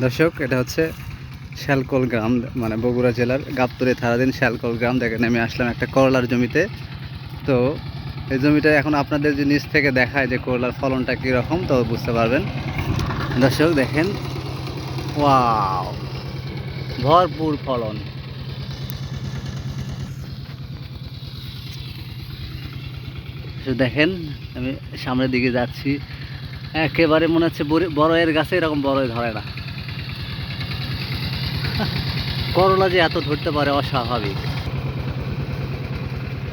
দর্শক, এটা হচ্ছে শ্যালকল গ্রাম মানে বগুড়া জেলার গাবতলি থারাদিন শ্যালকল গ্রাম। দেখেন, আমি আসলাম একটা করলার জমিতে। তো এই জমিটা এখন আপনাদের যে নিচ থেকে দেখায় যে করলার ফলনটা কীরকম, তো বুঝতে পারবেন। দর্শক, দেখেন, ওয়াও, ভরপুর ফলন। দেখেন, আমি সামনের দিকে যাচ্ছি। একেবারে মনে হচ্ছে বড়- বড়য়ের গাছে এরকম বড়ই ধরে না। করলা যে এত ধরতে পারে অস্বাভাবিক।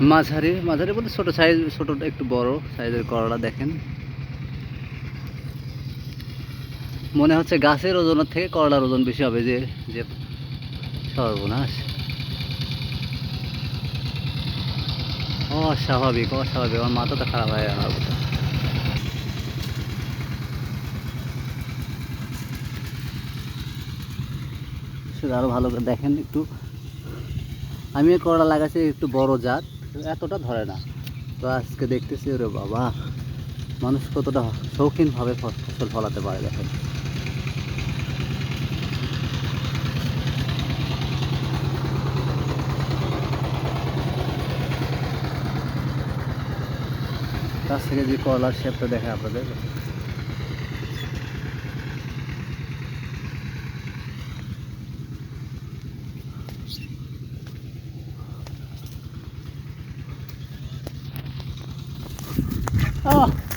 মাঝারি মাঝারি বলতে ছোটো সাইজ ছোটোটা একটু বড় সাইজের করলা দেখেন। মনে হচ্ছে গাছের ওজনের থেকে করলার ওজন বেশি হবে যে যে সর্বনাশ। অস্বাভাবিক অস্বাভাবিক, আমার মাথাটা খারাপ হয়ে গেল। সেটা আরও ভালো করে দেখেন একটু। আমি করলা লাগাচ্ছি একটু বড় জাত, এতটা ধরে না। তো আজকে দেখতেছি, ওরে বাবা, মানুষ কতটা শৌখিনভাবে ফসল ফলাতে পারে দেখেন। কাছ থেকে যে করলার শেপটা দেখে আপনাদের। Oh.